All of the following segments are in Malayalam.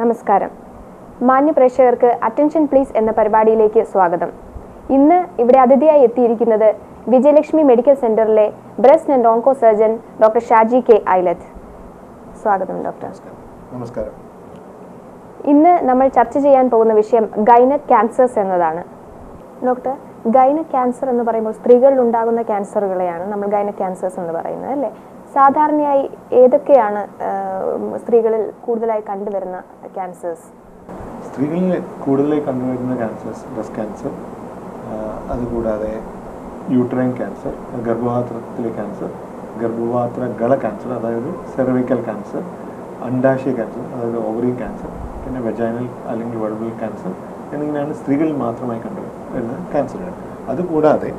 നമസ്കാരം. മാന്യ പ്രേക്ഷകർക്ക് അറ്റൻഷൻ പ്ലീസ് എന്ന പരിപാടിയിലേക്ക് സ്വാഗതം. ഇന്ന് ഇവിടെ അതിഥിയായി എത്തിയിരിക്കുന്നത് വിജയലക്ഷ്മി മെഡിക്കൽ സെന്ററിലെ breast and onco surgeon doctor Shaji K Ailath. സ്വാഗതം ഡോക്ടർ. നമസ്കാരം. ഇന്ന് നമ്മൾ ചർച്ച ചെയ്യാൻ പോകുന്ന വിഷയം ഗൈനക് ക്യാൻസേഴ്സ് എന്നതാണ്. ഡോക്ടർ ഗൈനക് ക്യാൻസർ എന്ന് പറയുമ്പോൾ സ്ത്രീകളിൽ ഉണ്ടാകുന്ന ക്യാൻസറുകളെയാണ് നമ്മൾ ഗൈനക് ക്യാൻസേഴ്സ് എന്ന് പറയുന്നത് അല്ലേ? സാധാരണയായി ഏതൊക്കെയാണ് സ്ത്രീകളിൽ കൂടുതലായി കണ്ടുവരുന്ന ക്യാൻസേഴ്സ് സ്ത്രീകളിൽ കൂടുതലായി കണ്ടുവരുന്ന ക്യാൻസേഴ്സ് ബ്രസ്റ്റ് ക്യാൻസർ അതുകൂടാതെ യൂട്രൈൻ ക്യാൻസർ ഗർഭപാത്രത്തിലെ ക്യാൻസർ ഗർഭപാത്ര ഗള ക്യാൻസർ അതായത് സെർവിക്കൽ ക്യാൻസർ അണ്ടാശയ ക്യാൻസർ അതായത് ഓവറി ക്യാൻസർ പിന്നെ വെജൈനൽ അല്ലെങ്കിൽ വൾബൽ ക്യാൻസർ എന്നിങ്ങനെയാണ് സ്ത്രീകളിൽ മാത്രമായി കണ്ടുവരുന്ന ക്യാൻസറുകൾ അതുകൂടാതെ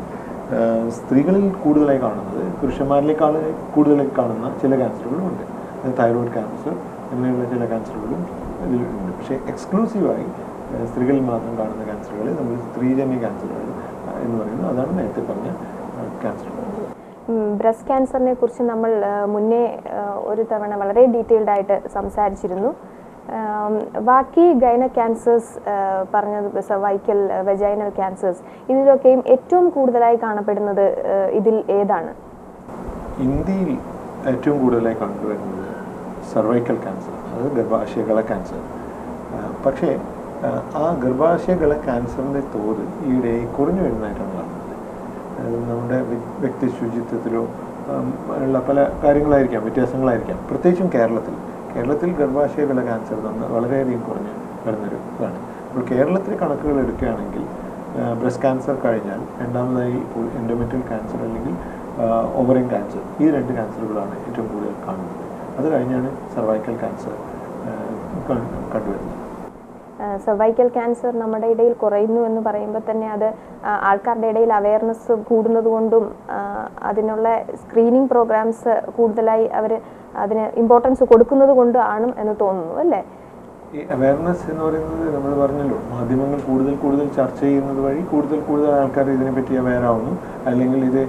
സ്ത്രീകളിൽ കൂടുതലായി കാണുന്നത് പുരുഷന്മാരിലേക്കാൾ കൂടുതലായി കാണുന്ന ചില ക്യാൻസറുകളും ഉണ്ട്. തൈറോയ്ഡ് ക്യാൻസർ അങ്ങനെയുള്ള ചില ക്യാൻസറുകളും ഇതിലുണ്ട്. പക്ഷേ എക്സ്ക്ലൂസീവായി സ്ത്രീകളിൽ മാത്രം കാണുന്ന ക്യാൻസറുകൾ നമ്മൾ സ്ത്രീജന്യ ക്യാൻസറുകൾ എന്ന് പറയുന്നത് അതാണ് നേരത്തെ പറഞ്ഞ ക്യാൻസറുകൾ ബ്രസ്റ്റ് ക്യാൻസറിനെ കുറിച്ച് നമ്മൾ മുന്നേ ഒരു തവണ വളരെ ഡീറ്റെയിൽഡ് ആയിട്ട് സംസാരിച്ചിരുന്നു. ബാക്കി ഗൈന ക്യാൻസേഴ്സ് പറഞ്ഞത് സർവൈക്കൽ വെജൈനൽ ക്യാൻസേഴ്സ് ഇതിലൊക്കെയും ഏറ്റവും കൂടുതലായി കാണപ്പെടുന്നത് ഇതിൽ ഏതാണ്? ഇന്ത്യയിൽ ഏറ്റവും കൂടുതലായി കണ്ടുവരുന്നത് സർവൈക്കൽ ക്യാൻസർ അത് ഗർഭാശയകള ക്യാൻസർ പക്ഷേ ആ, ഗർഭാശയകള ക്യാൻസറിന്റെ തോത് ഈയിടെ കുറഞ്ഞു വരുന്നതായിട്ടാണ് കാണുന്നത്. നമ്മുടെ വ്യക്തി ശുചിത്വത്തിലോ ഉള്ള പല കാര്യങ്ങളായിരിക്കാം വ്യത്യാസങ്ങളായിരിക്കാം. പ്രത്യേകിച്ചും കേരളത്തിൽ. കേരളത്തിൽ ഗർഭാശയകള ക്യാൻസർ തന്നെ വളരെയധികം കുറഞ്ഞ് വരുന്നൊരു ഇതാണ്. അപ്പോൾ കേരളത്തിലെ കണക്കുകൾ എടുക്കുകയാണെങ്കിൽ ബ്രസ്റ്റ് ക്യാൻസർ കഴിഞ്ഞാൽ രണ്ടാമതായി ഇപ്പോൾ എൻഡോമെറ്റൽ ക്യാൻസർ അല്ലെങ്കിൽ ഓവറിൻ ക്യാൻസർ ഈ രണ്ട് ക്യാൻസറുകളാണ് ഏറ്റവും കൂടുതൽ കാണുന്നത്. അത് കഴിഞ്ഞാണ് സർവൈക്കൽ ക്യാൻസർ കണ്ടുവരുന്നത്. സർവൈക്കൽ ക്യാൻസർ നമ്മുടെ ഇടയിൽ കുറയുന്നു എന്ന് പറയുമ്പോൾ തന്നെ അത് ആൾക്കാരുടെ ഇടയിൽ അവയർനെസ് കൂടുന്നതുകൊണ്ടും അതിനുള്ള സ്ക്രീനിങ് പ്രോഗ്രാംസ് കൂടുതലായി അവർ അതിന് ഇമ്പോർട്ടൻസ് കൊടുക്കുന്നത് കൊണ്ടും ആണ് എന്ന് തോന്നുന്നു അല്ലേ? ഈ അവയർനെസ് എന്ന് പറയുന്നത് നമ്മൾ പറഞ്ഞല്ലോ മാധ്യമങ്ങൾ കൂടുതൽ കൂടുതൽ ചർച്ച ചെയ്യുന്നത് വഴി കൂടുതൽ കൂടുതൽ ആൾക്കാർ ഇതിനെപ്പറ്റി അവയർ ആവുന്നു. അല്ലെങ്കിൽ ഇത്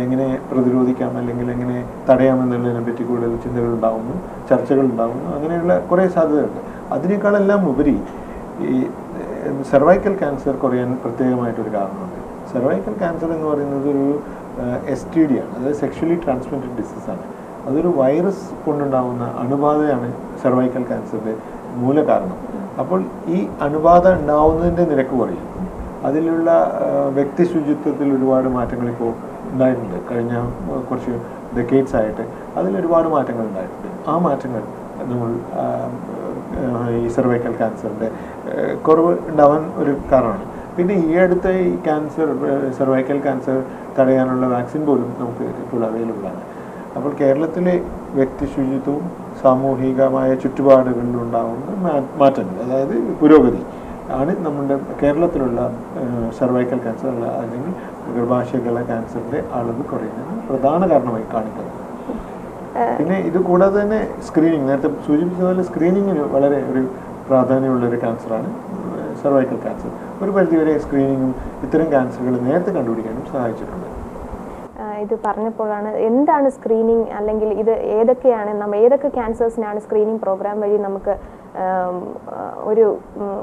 എങ്ങനെ പ്രതിരോധിക്കാം അല്ലെങ്കിൽ എങ്ങനെ തടയാമെന്നുള്ളതിനെ പറ്റി കൂടുതൽ ചിന്തകൾ ഉണ്ടാകുന്നു ചർച്ചകൾ ഉണ്ടാകുന്നു അങ്ങനെയുള്ള കുറേ സാധ്യതയുണ്ട് അതിനേക്കാളെല്ലാം ഉപരി ഈ സെർവൈക്കൽ ക്യാൻസർ കുറയാൻ പ്രത്യേകമായിട്ടൊരു കാരണമുണ്ട്. സെർവൈക്കൽ ക്യാൻസർ എന്ന് പറയുന്നത് ഒരു എസ് ടി ഡി ആണ് അതായത് സെക്ഷലി ട്രാൻസ്മിറ്റഡ് ഡിസീസാണ് അതൊരു വൈറസ് കൊണ്ടുണ്ടാകുന്ന അണുബാധയാണ് സെർവൈക്കൽ ക്യാൻസറിന്റെ മൂലകാരണം. അപ്പോൾ ഈ അണുബാധ ഉണ്ടാവുന്നതിന്റെ നിരക്ക് കുറയും. അതിലുള്ള വ്യക്തി ശുചിത്വത്തിൽ ഒരുപാട് മാറ്റങ്ങൾ ഇപ്പോൾ ഉണ്ടായിട്ടുണ്ട്. കഴിഞ്ഞ കുറച്ച് ഡെക്കേറ്റ്സ് ആയിട്ട് അതിൽ ഒരുപാട് മാറ്റങ്ങൾ ഉണ്ടായിട്ടുണ്ട്. ആ മാറ്റങ്ങൾ നമ്മൾ ഈ സെർവൈക്കൽ ക്യാൻസറിന്റെ കുറവ് ഉണ്ടാവാൻ ഒരു കാരണമാണ്. പിന്നെ ഈ അടുത്ത ഈ ക്യാൻസർ സെർവൈക്കൽ ക്യാൻസർ തടയാനുള്ള വാക്സിൻ പോലും നമുക്ക് ഇപ്പോൾ അവൈലബിൾ ആണ്. അപ്പോൾ കേരളത്തിലെ വ്യക്തി ശുചിത്വവും സാമൂഹികമായ ചുറ്റുപാടുകളിലുണ്ടാകുന്ന മാ- മാറ്റങ്ങൾ അതായത് പുരോഗതി ആണ് നമ്മുടെ കേരളത്തിലുള്ള സെർവൈക്കൽ ക്യാൻസർ അല്ല അല്ലെങ്കിൽ ഗർഭാശയകള ക്യാൻസറിന്റെ അളവ് കുറയുന്നതിന് പ്രധാന കാരണമായി കാണിക്കുന്നത്. പിന്നെ ഇത് കൂടാതെ തന്നെ സ്ക്രീനിങ് നേരത്തെ സൂചിപ്പിച്ചതുപോലെ സ്ക്രീനിങ്ങിന് വളരെ ഒരു പ്രാധാന്യമുള്ള ഒരു ക്യാൻസറാണ് സർവൈക്കൽ ക്യാൻസർ ഒരു പരിധിവരെ സ്ക്രീനിങ്ങും ഇത്തരം ക്യാൻസറുകൾ നേരത്തെ കണ്ടുപിടിക്കാനും സഹായിച്ചിട്ടുണ്ട്. ഇത് പറഞ്ഞപ്പോഴാണ് എന്താണ് സ്ക്രീനിങ് അല്ലെങ്കിൽ ഇത് ഏതൊക്കെയാണ് നമ്മൾ ഏതൊക്കെ ക്യാൻസേഴ്സിനാണ് സ്ക്രീനിങ് പ്രോഗ്രാം വഴി നമുക്ക് ഒരു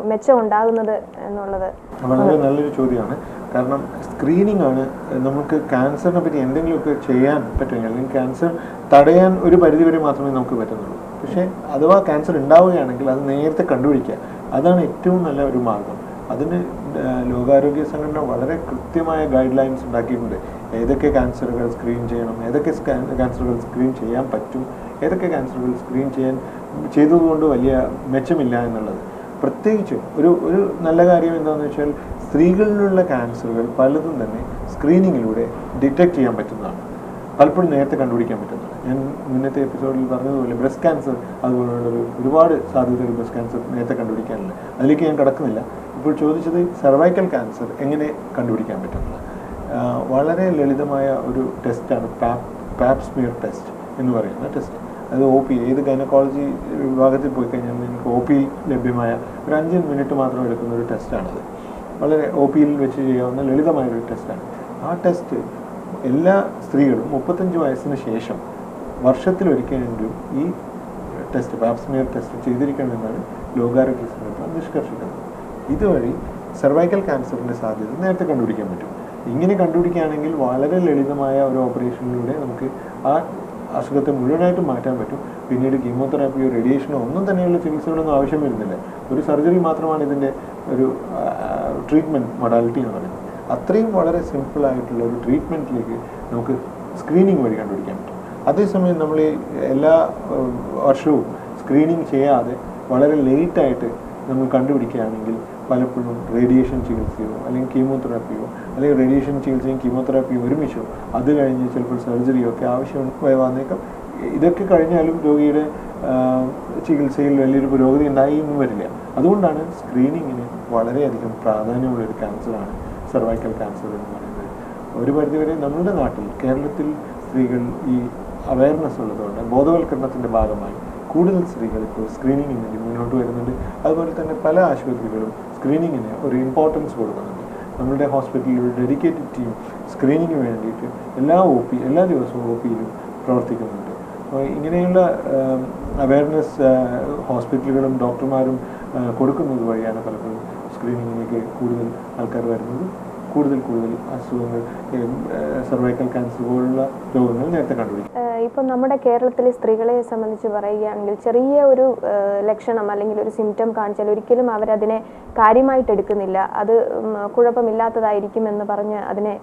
മെച്ചം ഉണ്ടാകുന്നത് എന്നുള്ളത്. വളരെ നല്ലൊരു ചോദ്യമാണ്. കാരണം സ്ക്രീനിങ് ആണ് നമുക്ക് ക്യാൻസറിനെ പറ്റി എന്തെങ്കിലുമൊക്കെ ചെയ്യാൻ പറ്റുമെങ്കിൽ അല്ലെങ്കിൽ ക്യാൻസർ തടയാൻ ഒരു പരിധിവരെ മാത്രമേ നമുക്ക് പറ്റുന്നുള്ളൂ പക്ഷേ അഥവാ ക്യാൻസർ ഉണ്ടാവുകയാണെങ്കിൽ അത് നേരത്തെ കണ്ടുപിടിക്കുക. അതാണ് ഏറ്റവും നല്ല ഒരു മാർഗം. അതിന് ലോകാരോഗ്യ സംഘടന വളരെ കൃത്യമായ ഗൈഡ് ലൈൻസ് ഉണ്ടാക്കിയിട്ടുണ്ട്. ഏതൊക്കെ ക്യാൻസറുകൾ സ്ക്രീൻ ചെയ്യണം? ഏതൊക്കെ ക്യാൻസറുകൾ സ്ക്രീൻ ചെയ്യാൻ പറ്റും? ഏതൊക്കെ ക്യാൻസറുകൾ സ്ക്രീൻ ചെയ്യാൻ ചെയ്തതുകൊണ്ട് വലിയ മെച്ചമില്ല എന്നുള്ളത്. പ്രത്യേകിച്ചും ഒരു ഒരു നല്ല കാര്യം എന്താണെന്ന് വെച്ചാൽ സ്ത്രീകളിലുള്ള ക്യാൻസറുകൾ പലതും തന്നെ സ്ക്രീനിങ്ങിലൂടെ ഡിറ്റക്റ്റ് ചെയ്യാൻ പറ്റുന്നതാണ്. പലപ്പോഴും നേരത്തെ കണ്ടുപിടിക്കാൻ പറ്റുന്നതാണ്. ഞാൻ മുന്നത്തെ എപ്പിസോഡിൽ പറഞ്ഞതുപോലെ ബ്രസ്റ്റ് ക്യാൻസർ അതുപോലുള്ള ഒരു ഒരുപാട് സാധ്യതകൾ ബ്രസ്റ്റ് ക്യാൻസർ നേരത്തെ കണ്ടുപിടിക്കാനില്ല. അതിലേക്ക് ഞാൻ കടക്കുന്നില്ല. ഇപ്പോൾ ചോദിച്ചത് സർവൈക്കൽ ക്യാൻസർ എങ്ങനെ കണ്ടുപിടിക്കാൻ പറ്റുന്നത്? വളരെ ലളിതമായ ഒരു ടെസ്റ്റാണ് പാപ് പാപ്സ്മിയർ ടെസ്റ്റ് എന്ന് പറയുന്ന ടെസ്റ്റ് അത് ഒ പി ഏത് ഗൈനക്കോളജി വിഭാഗത്തിൽ പോയി കഴിഞ്ഞാൽ നിങ്ങൾക്ക് ഒ പിയിൽ ലഭ്യമായ ഒരു അഞ്ച് മിനിറ്റ് മാത്രം എടുക്കുന്ന ഒരു ടെസ്റ്റാണത് വളരെ ഒ പിയിൽ വെച്ച് ചെയ്യാവുന്ന ലളിതമായ ഒരു ടെസ്റ്റാണ് ആ ടെസ്റ്റ് എല്ലാ സ്ത്രീകളും മുപ്പത്തഞ്ച് വയസ്സിന് ശേഷം വർഷത്തിലൊരിക്കലെങ്കിലും ഈ ടെസ്റ്റ് പാപ്സ്മിയർ ടെസ്റ്റ് ചെയ്തിരിക്കണമെന്നാണ് ലോകാരോഗ്യ സംഘടന നിഷ്കർഷിക്കുന്നത്. ഇതുവഴി സെർവൈക്കൽ ക്യാൻസറിന്റെ സാധ്യത നേരത്തെ കണ്ടുപിടിക്കാൻ പറ്റും. ഇങ്ങനെ കണ്ടുപിടിക്കുകയാണെങ്കിൽ വളരെ ലളിതമായ ഒരു ഓപ്പറേഷനിലൂടെ നമുക്ക് ആ അസുഖത്തെ മുഴുവനായിട്ട് മാറ്റാൻ പറ്റും. പിന്നീട് കീമോതെറാപ്പിയോ റേഡിയേഷനോ ഒന്നും തന്നെയുള്ള ചികിത്സകളൊന്നും ആവശ്യം വരുന്നില്ല ഒരു സർജറി മാത്രമാണ് ഇതിന്റെ ഒരു ട്രീറ്റ്മെന്റ് മൊഡാലിറ്റി എന്ന് പറയുന്നത്. അത്രയും വളരെ സിമ്പിൾ ആയിട്ടുള്ള ഒരു ട്രീറ്റ്മെന്റിലേക്ക് നമുക്ക് സ്ക്രീനിങ് വഴി കണ്ടുപിടിക്കാൻ പറ്റും. അതേസമയം നമ്മൾ ഈ എല്ലാ വർഷവും സ്ക്രീനിങ് ചെയ്യാതെ വളരെ ലേറ്റായിട്ട് നമ്മൾ കണ്ടുപിടിക്കുകയാണെങ്കിൽ പലപ്പോഴും റേഡിയേഷൻ ചികിത്സയോ അല്ലെങ്കിൽ കീമോതെറാപ്പിയോ അല്ലെങ്കിൽ റേഡിയേഷൻ ചികിത്സയും കീമോതെറാപ്പിയും ഒരുമിച്ചോ അത് കഴിഞ്ഞ് ചിലപ്പോൾ സർജറിയോ ഒക്കെ ആവശ്യം വന്നേക്കാം. ഇതൊക്കെ കഴിഞ്ഞാലും രോഗിയുടെ ചികിത്സയിൽ വലിയൊരു പുരോഗതി ഉണ്ടായി എന്നും വരില്ല. അതുകൊണ്ടാണ് സ്ക്രീനിങ്ങിന് വളരെയധികം പ്രാധാന്യമുള്ള ഒരു ക്യാൻസറാണ് സർവൈക്കൽ ക്യാൻസർ എന്ന് പറയുന്നത്. ഒരു പരിധിവരെ നമ്മുടെ നാട്ടിൽ കേരളത്തിൽ സ്ത്രീകൾ ഈ അവയർനെസ് ഉള്ളതുകൊണ്ട് ബോധവൽക്കരണത്തിന്റെ ഭാഗമായി കൂടുതൽ സ്ത്രീകൾ ഇപ്പോൾ സ്ക്രീനിങ്ങിന് വേണ്ടി മുന്നോട്ട് വരുന്നുണ്ട്. അതുപോലെ തന്നെ പല ആശുപത്രികളും സ്ക്രീനിങ്ങിന് ഒരു ഇമ്പോർട്ടൻസ് കൊടുക്കുന്നുണ്ട്. നമ്മളുടെ ഹോസ്പിറ്റലിൽ ഡെഡിക്കേറ്റഡ് ടീം സ്ക്രീനിങ്ങിന് വേണ്ടിയിട്ട് എല്ലാ ഒ പി എല്ലാ ദിവസവും ഒ പിയിലും പ്രവർത്തിക്കുന്നുണ്ട്. ഇങ്ങനെയുള്ള അവയർനെസ് ഹോസ്പിറ്റലുകളും ഡോക്ടർമാരും കൊടുക്കുന്നത് വഴിയാണ് പലപ്പോഴും സ്ക്രീനിങ്ങിലേക്ക് കൂടുതൽ ആൾക്കാർ വരുന്നത്. കൂടുതൽ കൂടുതൽ അസുഖങ്ങൾ സർവൈക്കൽ ക്യാൻസർ പോലുള്ള രോഗങ്ങൾ നേരത്തെ കണ്ടുപിടിക്കും. ഇപ്പൊ നമ്മുടെ കേരളത്തിലെ സ്ത്രീകളെ സംബന്ധിച്ച് പറയുകയാണെങ്കിൽ ചെറിയ ഒരു ലക്ഷണം അല്ലെങ്കിൽ ഒരു സിംറ്റം കാണിച്ചാൽ ഒരിക്കലും അവരതിനെ കാര്യമായിട്ട് എടുക്കുന്നില്ല. അത് കുഴപ്പമില്ലാത്തതായിരിക്കും എന്ന് പറഞ്ഞ് അതിനെ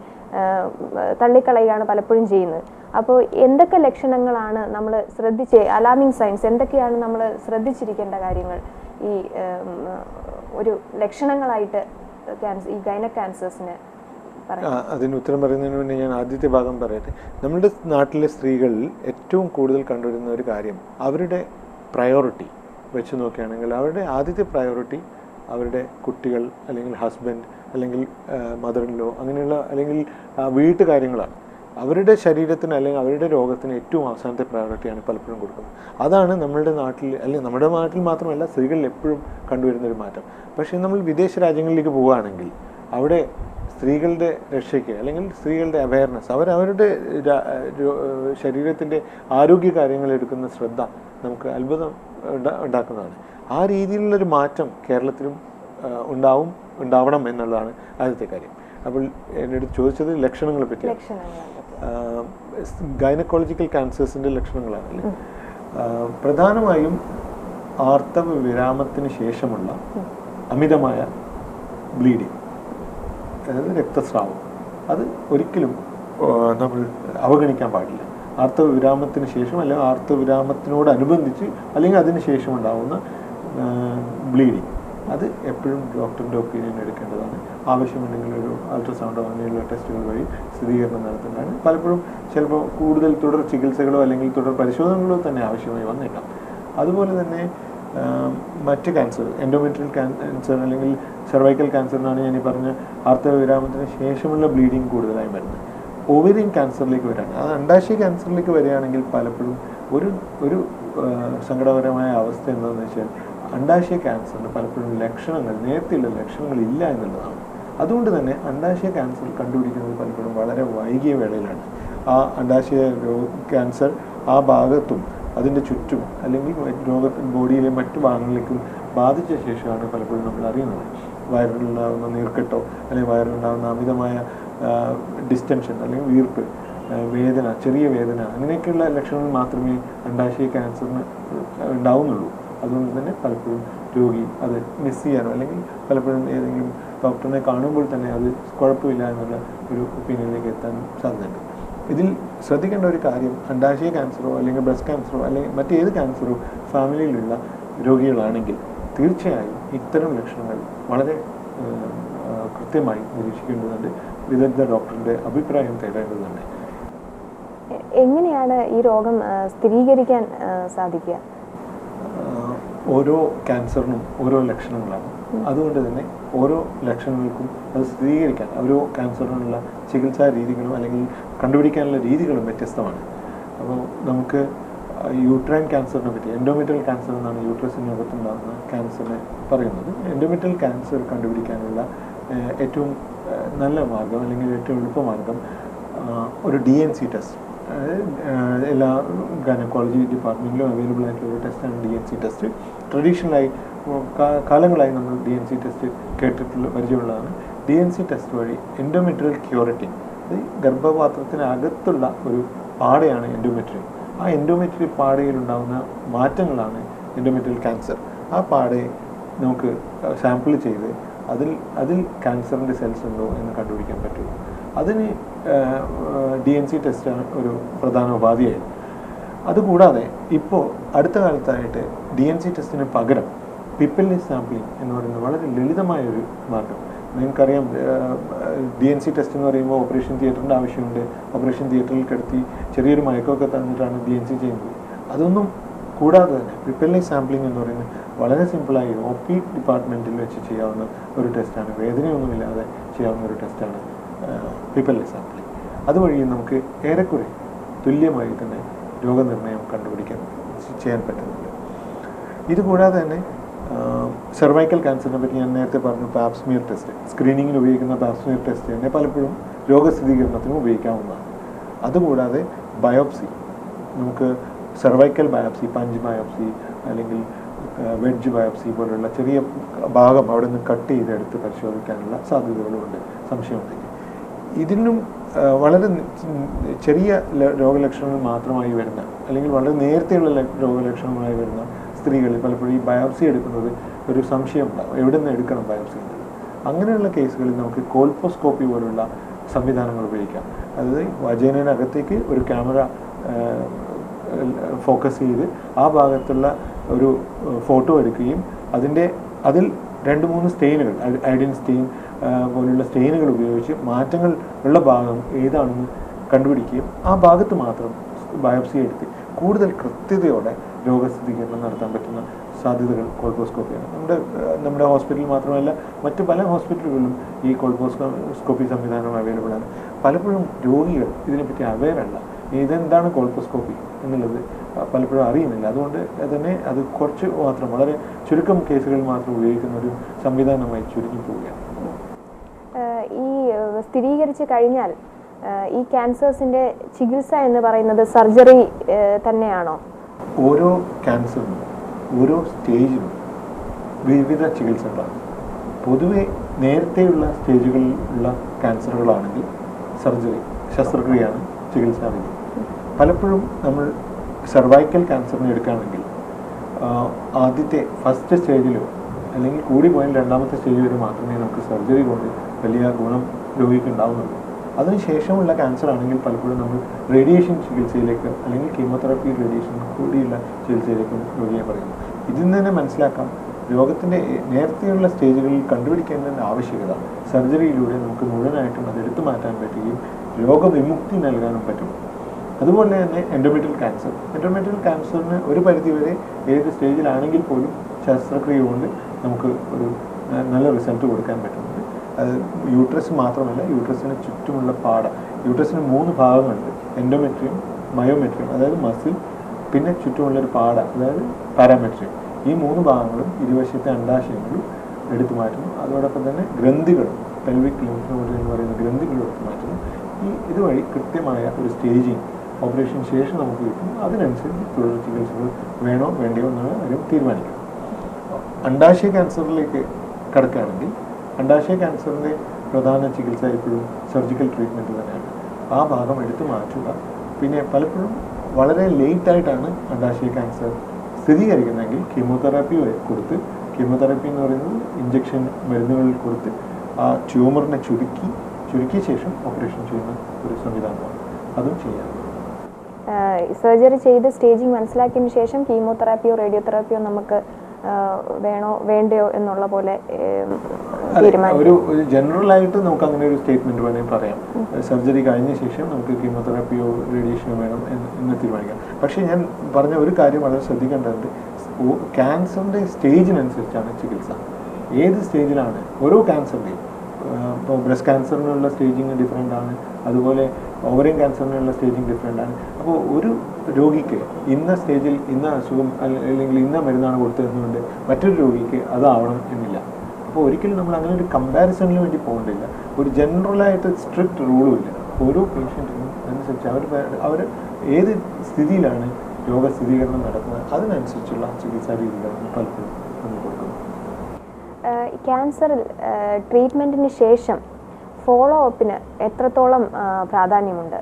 തള്ളിക്കളയുകയാണ് പലപ്പോഴും ചെയ്യുന്നത്. അപ്പോൾ എന്തൊക്കെ ലക്ഷണങ്ങളാണ് നമ്മൾ ശ്രദ്ധിച്ച് അലാമിങ് സൈൻസ് എന്തൊക്കെയാണ് നമ്മൾ ശ്രദ്ധിച്ചിരിക്കേണ്ട കാര്യങ്ങൾ? ഈ ഒരു ലക്ഷണങ്ങളായിട്ട് ഈ ഗൈന ക്യാൻസേഴ്സിന് അതിന് ഉത്തരം പറയുന്നതിന് മുന്നേ ഞാൻ ആദ്യത്തെ ഭാഗം പറയട്ടെ. നമ്മുടെ നാട്ടിലെ സ്ത്രീകളിൽ ഏറ്റവും കൂടുതൽ കണ്ടുവരുന്ന ഒരു കാര്യം അവരുടെ പ്രയോറിറ്റി വെച്ച് നോക്കുകയാണെങ്കിൽ അവരുടെ ആദ്യത്തെ പ്രയോറിറ്റി അവരുടെ കുട്ടികൾ അല്ലെങ്കിൽ ഹസ്ബൻഡ് അല്ലെങ്കിൽ മദർ ഇൻ ലോ അങ്ങനെയുള്ള അല്ലെങ്കിൽ വീട്ടുകാര്യങ്ങളാണ്. അവരുടെ ശരീരത്തിന് അല്ലെങ്കിൽ അവരുടെ രോഗത്തിന് ഏറ്റവും അവസാനത്തെ പ്രയോറിറ്റിയാണ് പലപ്പോഴും കൊടുക്കുന്നത്. അതാണ് നമ്മളുടെ നാട്ടിൽ അല്ലെങ്കിൽ നമ്മുടെ നാട്ടിൽ മാത്രമല്ല സ്ത്രീകളിൽ എപ്പോഴും കണ്ടുവരുന്ന ഒരു മാറ്റം. പക്ഷേ നമ്മൾ വിദേശ രാജ്യങ്ങളിലേക്ക് പോവുകയാണെങ്കിൽ അവിടെ സ്ത്രീകളുടെ രക്ഷയ്ക്ക് അല്ലെങ്കിൽ സ്ത്രീകളുടെ അവയർനെസ് അവർ അവരുടെ ശരീരത്തിന്റെ ആരോഗ്യ കാര്യങ്ങളെടുക്കുന്ന ശ്രദ്ധ നമുക്ക് അത്ഭുതം ഉണ്ടാ- ഉണ്ടാക്കുന്നതാണ്. ആ രീതിയിലുള്ളൊരു മാറ്റം കേരളത്തിലും ഉണ്ടാവും ഉണ്ടാവണം എന്നുള്ളതാണ് ആദ്യത്തെ കാര്യം. അപ്പോൾ എന്നോട് ചോദിച്ചത് ലക്ഷണങ്ങളെ എന്തൊക്കെയാണ്? ഗൈനക്കോളജിക്കൽ ക്യാൻസേഴ്സിന്റെ ലക്ഷണങ്ങളാണ് പ്രധാനമായും ആർത്തവ വിരാമത്തിന് ശേഷമുള്ള അമിതമായ ബ്ലീഡിങ് അതായത് രക്തസ്രാവം. അത് ഒരിക്കലും നമ്മൾ അവഗണിക്കാൻ പാടില്ല. ആർത്തവ വിരാമത്തിന് ശേഷം അല്ലെങ്കിൽ ആർത്തവ വിരാമത്തിനോടനുബന്ധിച്ച് അല്ലെങ്കിൽ അതിന് ശേഷം ഉണ്ടാവുന്ന ബ്ലീഡിങ്. അത് എപ്പോഴും ഡോക്ടറിന്റെ ഒപ്പീനിയൻ എടുക്കേണ്ടതാണ്. ആവശ്യമുണ്ടെങ്കിൽ ഒരു അൾട്രാസൗണ്ടോ അങ്ങനെയുള്ള ടെസ്റ്റുകൾ വഴി സ്ഥിരീകരണം നടത്തേണ്ടതാണ്. പലപ്പോഴും ചിലപ്പോൾ കൂടുതൽ തുടർ ചികിത്സകളോ അല്ലെങ്കിൽ തുടർ പരിശോധനകളോ തന്നെ ആവശ്യമായി വന്നേക്കാം. അതുപോലെ തന്നെ മറ്റ് ക്യാൻസർ എൻഡോമെട്രിയൽ ക്യാൻസർ അല്ലെങ്കിൽ സെർവൈക്കൽ ക്യാൻസറിനാണ് ഞാൻ ഈ പറഞ്ഞ ആർത്തവവിരാമത്തിന് ശേഷമുള്ള ബ്ലീഡിങ് കൂടുതലായി വരുന്നത്. ഓവേറിയൻ ക്യാൻസറിലേക്ക് വരികയാണ് അത് അണ്ടാശയ ക്യാൻസറിലേക്ക് വരികയാണെങ്കിൽ പലപ്പോഴും ഒരു ഒരു സങ്കടകരമായ അവസ്ഥ എന്താണെന്ന് വെച്ചാൽ അണ്ടാശയ ക്യാൻസറിന് പലപ്പോഴും ലക്ഷണങ്ങൾ നേരത്തെയുള്ള ലക്ഷണങ്ങൾ ഇല്ല എന്നുള്ളതാണ്. അതുകൊണ്ട് തന്നെ അണ്ടാശയ ക്യാൻസർ കണ്ടുപിടിക്കുന്നത് പലപ്പോഴും വളരെ വൈകിയ വേളയിലാണ്. ആ അണ്ടാശയ രോഗ ക്യാൻസർ ആ ഭാഗത്തും അതിന്റെ ചുറ്റും അല്ലെങ്കിൽ രോഗ ബോഡിയിലെ മറ്റു ഭാഗങ്ങളിലേക്കും ബാധിച്ച ശേഷമാണ് പലപ്പോഴും നമ്മൾ അറിയുന്നത്. വയറിലുണ്ടാകുന്ന നീർക്കെട്ടോ അല്ലെങ്കിൽ വയറിലുണ്ടാകുന്ന അമിതമായ ഡിസ്റ്റൻഷൻ അല്ലെങ്കിൽ വീർപ്പ് വേദന ചെറിയ വേദന അങ്ങനെയൊക്കെയുള്ള ലക്ഷണങ്ങൾ മാത്രമേ അണ്ടാശയ ക്യാൻസറിന് ഉണ്ടാവുന്നുള്ളൂ. അതുകൊണ്ട് തന്നെ പലപ്പോഴും രോഗി അത് മിസ് ചെയ്യാനോ അല്ലെങ്കിൽ പലപ്പോഴും ഏതെങ്കിലും ഡോക്ടറിനെ കാണുമ്പോൾ തന്നെ അത് കുഴപ്പമില്ല എന്നുള്ള ഒരു ഒപ്പീനിയനിലേക്ക് എത്താൻ സാധ്യതയുണ്ട്. ഇതിൽ ശ്രദ്ധിക്കേണ്ട ഒരു കാര്യം അണ്ടാശയ ക്യാൻസറോ അല്ലെങ്കിൽ ബ്രസ്റ്റ് ക്യാൻസറോ അല്ലെങ്കിൽ മറ്റേത് ക്യാൻസറോ ഫാമിലിയിലുള്ള രോഗികളാണെങ്കിൽ തീർച്ചയായും ഇത്തരം ലക്ഷണങ്ങൾ വളരെ കൃത്യമായി നിരീക്ഷിക്കേണ്ടതുണ്ട്. വിദഗ്ധ ഡോക്ടറിന്റെ അഭിപ്രായം തേടേണ്ടതുണ്ട്. എങ്ങനെയാണ് ഈ രോഗം സ്ഥിരീകരിക്കാൻ സാധിക്കുക? ഓരോ ക്യാൻസറിനും ഓരോ ലക്ഷണങ്ങളാണ്. അതുകൊണ്ട് തന്നെ ഓരോ ലക്ഷണങ്ങൾക്കും അത് സ്ഥിരീകരിക്കാൻ ഓരോ ക്യാൻസറിനുള്ള ചികിത്സാ രീതികളും അല്ലെങ്കിൽ കണ്ടുപിടിക്കാനുള്ള രീതികളും വ്യത്യസ്തമാണ്. അപ്പോൾ നമുക്ക് യൂട്രൈൻ ക്യാൻസറിനെ പറ്റി എൻഡോമെറ്റൽ ക്യാൻസർ എന്നാണ് യൂട്രസിനകത്തുണ്ടാകുന്ന ക്യാൻസറിനെ പറയുന്നത്. എൻഡോമെറ്റൽ ക്യാൻസർ കണ്ടുപിടിക്കാനുള്ള ഏറ്റവും നല്ല മാർഗം അല്ലെങ്കിൽ ഏറ്റവും എളുപ്പമാർഗം ഒരു ഡി എൻ സി ടെസ്റ്റ് എല്ലാ ഗൈനക്കോളജി ഡിപ്പാർട്ട്മെന്റിലും അവൈലബിൾ ആയിട്ടുള്ള ടെസ്റ്റാണ് ഡി എൻ സി ടെസ്റ്റ് ട്രഡീഷണലായി കാലങ്ങളായി നമ്മൾ ഡി എൻ സി ടെസ്റ്റ് കേട്ടിട്ടുള്ള പരിചയമുള്ളതാണ്. ഡി എൻ സി ടെസ്റ്റ് വഴി എൻഡോമെട്രിയൽ ക്യൂറിറ്റി അത് ഗർഭപാത്രത്തിനകത്തുള്ള ഒരു പാടയാണ് എൻഡോമെട്രിയം ആ എൻഡോമെട്രിയൽ പാടയിലുണ്ടാകുന്ന മാറ്റങ്ങളാണ് എൻഡോമെട്രിയൽ ക്യാൻസർ ആ പാടയെ നമുക്ക് സാമ്പിൾ ചെയ്ത് അതിൽ അതിൽ ക്യാൻസറിന്റെ സെൽസ് ഉണ്ടോ എന്ന് കണ്ടുപിടിക്കാൻ പറ്റുള്ളൂ അതിന് ഡി എൻ സി ടെസ്റ്റാണ് ഒരു പ്രധാന ഉപാധിയായത് അതുകൂടാതെ ഇപ്പോൾ അടുത്ത കാലത്തായിട്ട് ഡി എൻ സി ടെസ്റ്റിന് പകരം പിപ്പിള്ളി സാമ്പിളിംഗ് എന്ന് പറയുന്ന വളരെ ലളിതമായ ഒരു മാർഗം. നിങ്ങൾക്കറിയാം ഡി എൻ സി ടെസ്റ്റ് എന്ന് പറയുമ്പോൾ ഓപ്പറേഷൻ തിയേറ്ററിന്റെ ആവശ്യമുണ്ട്. ഓപ്പറേഷൻ തിയേറ്ററിൽ കിടത്തി ചെറിയൊരു മയക്കമൊക്കെ തന്നിട്ടാണ് ഡി എൻ സി ചെയ്യുന്നത്. അതൊന്നും കൂടാതെ തന്നെ പിപ്പിള്ളി സാമ്പിളിംഗ് എന്ന് പറയുന്നത് വളരെ സിമ്പിളായി ഒ പി ഡിപ്പാർട്ട്മെന്റിൽ വെച്ച് ചെയ്യാവുന്ന ഒരു ടെസ്റ്റാണ് വേദനയൊന്നുമില്ലാതെ ചെയ്യാവുന്ന ഒരു ടെസ്റ്റാണ് പിപ്പിള്ളി സാമ്പിളിംഗ് അതുവഴി നമുക്ക് ഏറെക്കുറെ തുല്യമായി തന്നെ രോഗനിർണയം കണ്ടുപിടിക്കാൻ ചെയ്യാൻ പറ്റുന്നുണ്ട്. ഇതുകൂടാതെ തന്നെ സെർവൈക്കൽ ക്യാൻസറിനെ പറ്റി ഞാൻ നേരത്തെ പറഞ്ഞു പാപ്സ്മിയർ ടെസ്റ്റ് സ്ക്രീനിങ്ങിന് ഉപയോഗിക്കുന്ന പാപ്സ്മിയർ ടെസ്റ്റ് തന്നെ പലപ്പോഴും രോഗസ്ഥിരീകരണത്തിനും ഉപയോഗിക്കാവുന്നതാണ്. അതുകൂടാതെ ബയോപ്സി നമുക്ക് സെർവൈക്കൽ ബയോപ്സി പഞ്ച് ബയോപ്സി അല്ലെങ്കിൽ വെഡ്ജ് ബയോപ്സി പോലുള്ള ചെറിയ ഭാഗം അവിടെ നിന്ന് കട്ട് ചെയ്തെടുത്ത് പരിശോധിക്കാനുള്ള സാധ്യതകളുമുണ്ട് സംശയമുണ്ടെങ്കിൽ. ഇതിനും വളരെ ചെറിയ രോഗലക്ഷണങ്ങൾ മാത്രമായി വരുന്ന അല്ലെങ്കിൽ വളരെ നേരത്തെയുള്ള രോഗലക്ഷണങ്ങളായി വരുന്ന സ്ത്രീകളിൽ പലപ്പോഴും ഈ ബയോപ്സി എടുക്കുന്നത് ഒരു സംശയം ഉണ്ടാകും എവിടെ നിന്ന് എടുക്കണം ബയോപ്സി അങ്ങനെയുള്ള കേസുകളിൽ നമുക്ക് കോൾപ്പോസ്കോപ്പി പോലുള്ള സംവിധാനങ്ങൾ ഉപയോഗിക്കാം. അതായത് വജേനകത്തേക്ക് ഒരു ക്യാമറ ഫോക്കസ് ചെയ്ത് ആ ഭാഗത്തുള്ള ഒരു ഫോട്ടോ എടുക്കുകയും അതിന്റെ അതിൽ രണ്ട് മൂന്ന് സ്റ്റെയിനുകൾ ഐഡിയൻ സ്റ്റെയിൻ പോലുള്ള സ്റ്റെയിനുകൾ ഉപയോഗിച്ച് മാറ്റങ്ങൾ ഉള്ള ഭാഗം ഏതാണെന്ന് കണ്ടുപിടിക്കുകയും ആ ഭാഗത്ത് മാത്രം ബയോപ്സി എടുത്ത് കൂടുതൽ കൃത്യതയോടെ രോഗസ്ഥിരീകരണം നടത്താൻ പറ്റുന്ന സാധ്യതകൾ കോൾപോസ്കോപ്പിയാണ് നമ്മുടെ നമ്മുടെ ഹോസ്പിറ്റലിൽ മാത്രമല്ല മറ്റ് പല ഹോസ്പിറ്റലുകളിലും ഈ കോൾപോസ്കോപ്പി സംവിധാനം അവൈലബിൾ ആണ്. പലപ്പോഴും രോഗികൾ ഇതിനെപ്പറ്റി അവയറല്ല ഇതെന്താണ് കോൾപോസ്കോപ്പി എന്നുള്ളത് പലപ്പോഴും അറിയുന്നില്ല. അതുകൊണ്ട് തന്നെ അത് കുറച്ച് മാത്രം വളരെ ചുരുക്കം കേസുകളിൽ മാത്രം ഉപയോഗിക്കുന്ന ഒരു സംവിധാനമായി ചുരുങ്ങി പോവുകയാണ്. സ്ഥിരീകരിച്ച് കഴിഞ്ഞാൽ ഈ ക്യാൻസേഴ്സിന്റെ ചികിത്സ എന്ന് പറയുന്നത് സർജറി തന്നെയാണോ? ഓരോ ക്യാൻസറിനും ഓരോ സ്റ്റേജിനും വിവിധ ചികിത്സകളാണ്. പൊതുവെ നേരത്തെയുള്ള സ്റ്റേജുകളിലുള്ള ക്യാൻസറുകളാണെങ്കിൽ സർജറി ശസ്ത്രക്രിയയാണ് ചികിത്സാ രീതി പലപ്പോഴും നമ്മൾ സർവൈക്കൽ ക്യാൻസറിനെ എടുക്കുകയാണെങ്കിൽ ആദ്യത്തെ ഫസ്റ്റ് സ്റ്റേജിലോ അല്ലെങ്കിൽ കൂടി പോയാൽ രണ്ടാമത്തെ സ്റ്റേജ് വരെ മാത്രമേ നമുക്ക് സർജറി കൊണ്ട് വലിയ ഗുണം രോഗിക്ക് ഉണ്ടാവുന്നുണ്ട് അതിനുശേഷമുള്ള ക്യാൻസർ ആണെങ്കിൽ പലപ്പോഴും നമ്മൾ റേഡിയേഷൻ ചികിത്സയിലേക്ക് അല്ലെങ്കിൽ കീമോതെറാപ്പി റേഡിയേഷൻ കൂടിയുള്ള ചികിത്സയിലേക്കും രോഗിയെ പറയുന്നു. ഇതിൽ നിന്ന് തന്നെ മനസ്സിലാക്കാം രോഗത്തിന്റെ നേരത്തെയുള്ള സ്റ്റേജുകളിൽ കണ്ടുപിടിക്കേണ്ടതിന്റെ ആവശ്യകത സർജറിയിലൂടെ നമുക്ക് മുഴുവനായിട്ടും അത് എടുത്തു മാറ്റാൻ പറ്റുകയും രോഗവിമുക്തി നൽകാനും പറ്റും. അതുപോലെ തന്നെ എൻഡോമെട്രിയൽ ക്യാൻസർ എൻഡോമെട്രിയൽ ക്യാൻസറിന് ഒരു പരിധിവരെ ഏത് സ്റ്റേജിലാണെങ്കിൽ പോലും ശസ്ത്രക്രിയ കൊണ്ട് നമുക്ക് ഒരു നല്ല റിസൾട്ട് കൊടുക്കാൻ അത് യൂട്രസ് മാത്രമല്ല യൂട്രസിന് ചുറ്റുമുള്ള പാട. യൂട്രസിന് മൂന്ന് ഭാഗങ്ങളുണ്ട്. എൻഡോമെട്രിയം മയോമെട്രിയം അതായത് മസിൽ പിന്നെ ചുറ്റുമുള്ളൊരു പാട അതായത് പാരാമെട്രിയം ഈ മൂന്ന് ഭാഗങ്ങളും ഇരുവശത്തെ അണ്ടാശയങ്ങളും എടുത്തു മാറ്റുന്നു. അതോടൊപ്പം തന്നെ ഗ്രന്ഥികളും പെൽവിക് ലിംഫ് എന്ന് പറയുന്ന ഗ്രന്ഥികളും എടുത്തു മാറ്റുന്നു. ഈ ഇതുവഴി കൃത്യമായ ഒരു സ്റ്റേജിങ് ഓപ്പറേഷൻ ശേഷം നമുക്ക് കിട്ടും. അതിനനുസരിച്ച് തുടർ ചികിത്സകൾ വേണോ വേണ്ടയോ എന്നുള്ള കാര്യം തീരുമാനിക്കുന്നത് അണ്ടാശയ ക്യാൻസറിലേക്ക് കടക്കുകയാണെങ്കിൽ അണ്ടാശയ ക്യാൻസറിന്റെ പ്രധാന ചികിത്സ എപ്പോഴും സർജിക്കൽ ട്രീറ്റ്മെന്റ് തന്നെയാണ്. ആ ഭാഗം എടുത്തു മാറ്റുക. പിന്നെ പലപ്പോഴും വളരെ ലേറ്റായിട്ടാണ് അണ്ടാശയ ക്യാൻസർ സ്ഥിരീകരിക്കുന്നതെങ്കിൽ കീമോതെറാപ്പി കൊടുത്ത് കീമോതെറാപ്പി എന്ന് പറയുന്നത് ഇഞ്ചക്ഷൻ മരുന്നുകളിൽ കൊടുത്ത് ആ ട്യൂമറിനെ ചുരുക്കി ചുരുക്കിയ ശേഷം ഓപ്പറേഷൻ ചെയ്യുന്ന ഒരു സംവിധാനമാണ്. അതും ചെയ്യാം. സർജറി ചെയ്ത് സ്റ്റേജിങ് മനസ്സിലാക്കിയതിനു ശേഷം കീമോതെറാപ്പിയോ റേഡിയോതെറാപ്പിയോ നമുക്ക് വേണോ വേണ്ടയോ എന്നുള്ള പോലെ ഒരു ജനറൽ ആയിട്ട് നമുക്ക് അങ്ങനെ ഒരു സ്റ്റേറ്റ്മെന്റ് വേണമെങ്കിൽ പറയാം. സർജറി കഴിഞ്ഞ ശേഷം നമുക്ക് കീമോതെറാപ്പിയോ റേഡിയേഷനോ വേണം എന്ന് എന്ന് തീരുമാനിക്കാം. പക്ഷേ ഞാൻ പറഞ്ഞ ഒരു കാര്യം വളരെ ശ്രദ്ധിക്കേണ്ടതുണ്ട്. ക്യാൻസറിന്റെ സ്റ്റേജിനനുസരിച്ചാണ് ചികിത്സ. ഏത് സ്റ്റേജിലാണ് ഓരോ ക്യാൻസറിന്റെയും ഇപ്പോൾ ബ്രസ്റ്റ് ക്യാൻസറിനുള്ള സ്റ്റേജിങ് ഡിഫറെന്റ് ആണ്. അതുപോലെ ഓവറിയൻ ക്യാൻസറിനുള്ള സ്റ്റേജിങ് ഡിഫറെന്റ് ആണ്. അപ്പോൾ ഒരു രോഗിക്ക് ഇന്ന സ്റ്റേജിൽ ഇന്ന അസുഖം അല്ലെങ്കിൽ ഇന്ന മരുന്നാണ് കൊടുത്തതെന്നുകൊണ്ട് മറ്റൊരു രോഗിക്ക് അതാവണം എന്നില്ല. അപ്പോൾ ഒരിക്കലും നമ്മൾ അങ്ങനെ ഒരു കമ്പാരിസണിന് വേണ്ടി പോകേണ്ടില്ല ഒരു ജനറലായിട്ട് സ്ട്രിക്റ്റ് റൂളും ഇല്ല. ഓരോ പേഷ്യന്റിനും അനുസരിച്ച് അവർ അവർ ഏത് സ്ഥിതിയിലാണ് രോഗസ്ഥിരീകരണം നടക്കുന്നത് അതിനനുസരിച്ചുള്ള ചികിത്സാ രീതികളാണ് പലപ്പോഴും നമ്മൾ കൊടുക്കുന്നത് ക്യാൻസർ ട്രീറ്റ്മെന്റിന് ശേഷം ഫോളോ അപ്പിന് എത്രത്തോളം പ്രാധാന്യമുണ്ട്?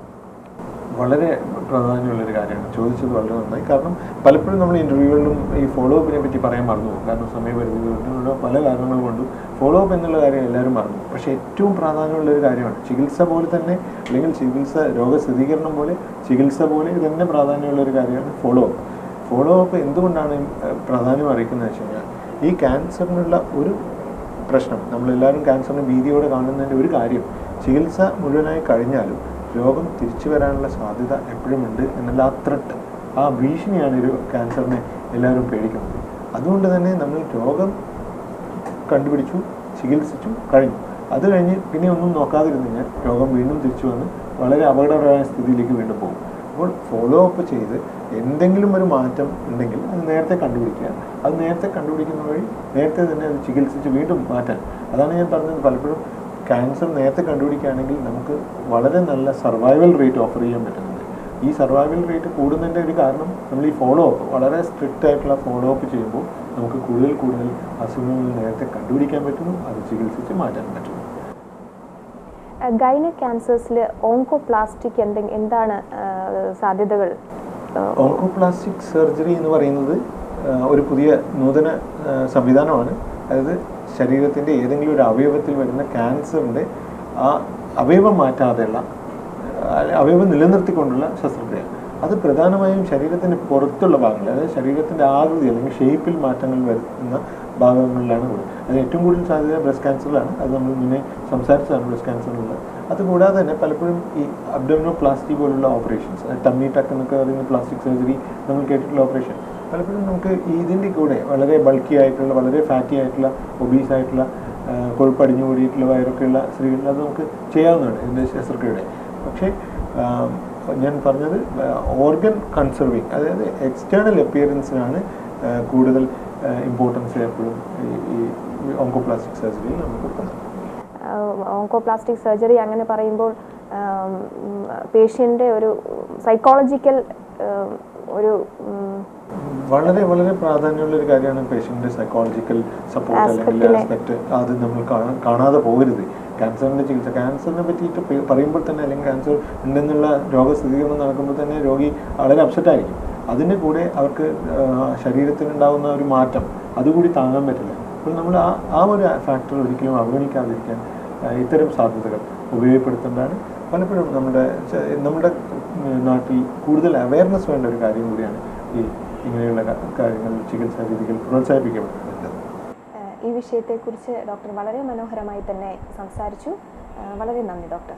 വളരെ പ്രാധാന്യമുള്ളൊരു കാര്യമാണ്. ചോദിച്ചത് വളരെ നന്നായി. കാരണം പലപ്പോഴും നമ്മൾ ഇന്റർവ്യൂകളിലും ഈ ഫോളോ അപ്പിനെ പറ്റി പറയാൻ മറന്നു കാരണം സമയപരിധി കൊണ്ടുള്ള പല കാരണങ്ങൾ കൊണ്ടും ഫോളോ അപ്പ് എന്നുള്ള കാര്യം എല്ലാവരും മറന്നു പക്ഷേ ഏറ്റവും പ്രാധാന്യമുള്ള ഒരു കാര്യമാണ് ചികിത്സ പോലെ തന്നെ അല്ലെങ്കിൽ ചികിത്സ രോഗസ്ഥിരീകരണം പോലെ ചികിത്സ പോലെ തന്നെ പ്രാധാന്യമുള്ള ഒരു കാര്യമാണ് ഫോളോ അപ്പ് ഫോളോ അപ്പ് എന്തുകൊണ്ടാണ് പ്രാധാന്യം അറിയിക്കുന്നത് വെച്ച് കഴിഞ്ഞാൽ ഈ ക്യാൻസറിനുള്ള ഒരു പ്രശ്നം. നമ്മളെല്ലാവരും ക്യാൻസറിനെ ഭീതിയോടെ കാണുന്നതിന്റെ ഒരു കാര്യം ചികിത്സ മുഴുവനായി കഴിഞ്ഞാലും രോഗം തിരിച്ചു വരാനുള്ള സാധ്യത എപ്പോഴും ഉണ്ട് എന്നുള്ള ആ ത്രട്ട് ആ ഭീഷണിയാണ് ഒരു ക്യാൻസറിനെ എല്ലാവരും പേടിക്കുന്നത്. അതുകൊണ്ട് തന്നെ നമ്മൾ രോഗം കണ്ടുപിടിച്ചു ചികിത്സിച്ചു കഴിഞ്ഞു. അത് കഴിഞ്ഞ് പിന്നെ ഒന്നും നോക്കാതിരുന്നു കഴിഞ്ഞാൽ രോഗം വീണ്ടും തിരിച്ചു വന്ന് വളരെ അപകടകരമായ സ്ഥിതിയിലേക്ക് വീണ്ടും പോകും. അപ്പോൾ ഫോളോ അപ്പ് ചെയ്ത് എന്തെങ്കിലും ഒരു മാറ്റം ഉണ്ടെങ്കിൽ അത് നേരത്തെ കണ്ടുപിടിക്കുക. അത് നേരത്തെ കണ്ടുപിടിക്കുന്ന വഴി നേരത്തെ തന്നെ അത് ചികിത്സിച്ച് വീണ്ടും മാറ്റാൻ. അതാണ് ഞാൻ പറഞ്ഞത്. പലപ്പോഴും ക്യാൻസർ നേരത്തെ കണ്ടുപിടിക്കുകയാണെങ്കിൽ നമുക്ക് വളരെ നല്ല സർവൈവൽ റേറ്റ് ഓഫർ ചെയ്യാൻ പറ്റുന്നുണ്ട്. ഈ സർവൈവൽ റേറ്റ് കൂടുന്നതിന്റെ ഒരു കാരണം നമ്മൾ ഈ ഫോളോ അപ്പ് വളരെ സ്ട്രിക്റ്റ് ആയിട്ടുള്ള ഫോളോ അപ്പ് ചെയ്യുമ്പോൾ നമുക്ക് കൂടുതൽ കൂടുതൽ അസുഖങ്ങൾ നേരത്തെ കണ്ടുപിടിക്കാൻ പറ്റുന്നു. അത് ചികിത്സിച്ച് മാറ്റാൻ പറ്റുന്നു. ഗൈന ക്യാൻസേഴ്സിൽ ഓങ്കോപ്ലാസ്റ്റിക് എന്തെങ്കിലും എന്താണ് സാധ്യതകൾ? ഓങ്കോപ്ലാസ്റ്റിക് സർജറി എന്ന് പറയുന്നത് ഒരു പുതിയ നൂതന സംവിധാനമാണ്. അതായത് ശരീരത്തിന്റെ ഏതെങ്കിലും ഒരു അവയവത്തിൽ വരുന്ന ക്യാൻസറിന്റെ ആ അവയവം മാറ്റാതെയുള്ള അവയവം നിലനിർത്തിക്കൊണ്ടുള്ള ശസ്ത്രക്രിയ. അത് പ്രധാനമായും ശരീരത്തിന്റെ പുറത്തുള്ള ഭാഗങ്ങൾ അതായത് ശരീരത്തിന്റെ ആകൃതി അല്ലെങ്കിൽ ഷേപ്പിൽ മാറ്റങ്ങൾ വരുന്ന ഭാഗങ്ങളിലാണ് കൂടുതൽ അത് ഏറ്റവും കൂടുതൽ സാധ്യത ബ്രസ്റ്റ് ക്യാൻസറിലാണ് അത് നമ്മൾ ഇങ്ങനെ സംസാരിച്ചതാണ് ബ്രസ്റ്റ് ക്യാൻസറിനുള്ള അതുകൂടാതെ തന്നെ പലപ്പോഴും ഈ അബ്ഡോമിനോപ്ലാസ്റ്റി പോലുള്ള ഓപ്പറേഷൻസ് ടമ്മി ടക്ക് എന്നൊക്കെ പറയുന്ന പ്ലാസ്റ്റിക് സർജറി നമ്മൾ കേട്ടിട്ടുള്ള ഓപ്പറേഷൻ പലപ്പോഴും നമുക്ക് ഇതിന്റെ കൂടെ വളരെ ബൾക്കി ആയിട്ടുള്ള വളരെ ഫാറ്റി ആയിട്ടുള്ള ഒബീസ് ആയിട്ടുള്ള കൊഴുപ്പ് കൊഴുപ്പടിഞ്ഞു കൂടിയിട്ടുള്ള വയറൊക്കെയുള്ള സ്ത്രീകളിൽ അത് നമുക്ക് ചെയ്യാവുന്നതാണ് ഇതിന്റെ ശസ്ത്രക്രിയയുടെ. പക്ഷേ ഞാൻ പറഞ്ഞത് ഓർഗൻ കൺസർവിങ് അതായത് എക്സ്റ്റേണൽ അപ്പിയറൻസിനാണ് കൂടുതൽ ഇമ്പോർട്ടൻസ് എപ്പോഴും ഈ ഓങ്കോപ്ലാസ്റ്റിക് സർജറി നമുക്ക് ഓങ്കോപ്ലാസ്റ്റിക് സർജറി അങ്ങനെ പറയുമ്പോൾ പേഷ്യന്റെ ഒരു സൈക്കോളജിക്കൽ ഒരു വളരെ വളരെ പ്രാധാന്യമുള്ള ഒരു കാര്യമാണ് പേഷ്യന്റിന്റെ സൈക്കോളജിക്കൽ സപ്പോർട്ട് അല്ലെങ്കിൽ. ആസ്പെക്ട് അത് നമ്മൾ കാണാതെ പോകരുത്. ക്യാൻസറിന്റെ ചികിത്സ ക്യാൻസറിനെ പറ്റിയിട്ട് പറയുമ്പോൾ തന്നെ അല്ലെങ്കിൽ ക്യാൻസർ ഉണ്ടെന്നുള്ള രോഗസ്ഥിരീകരണം നടക്കുമ്പോൾ തന്നെ രോഗി വളരെ അപ്സെറ്റ് ആയിരിക്കും. അതിന്റെ കൂടെ അവർക്ക് ശരീരത്തിനുണ്ടാകുന്ന ഒരു മാറ്റം അതുകൂടി താങ്ങാൻ പറ്റില്ല. അപ്പോൾ നമ്മൾ ആ ആ ഒരു ഫാക്ടർ ഒരിക്കലും അവഗണിക്കാതിരിക്കാൻ ഇത്തരം സാധ്യതകൾ ഉപയോഗപ്പെടുത്തേണ്ടതാണ്. പലപ്പോഴും നമ്മുടെ നമ്മുടെ നാട്ടിൽ കൂടുതൽ അവയർനെസ് വേണ്ട ഒരു കാര്യം കൂടിയാണ് ഈ ഇങ്ങനെയുള്ള കാര്യങ്ങൾ ചികിത്സാ രീതികൾ പ്രോത്സാഹിപ്പിക്കപ്പെടേണ്ടത് ഈ വിഷയത്തെക്കുറിച്ച് ഡോക്ടർ വളരെ മനോഹരമായി തന്നെ സംസാരിച്ചു. വളരെ നന്ദി ഡോക്ടർ.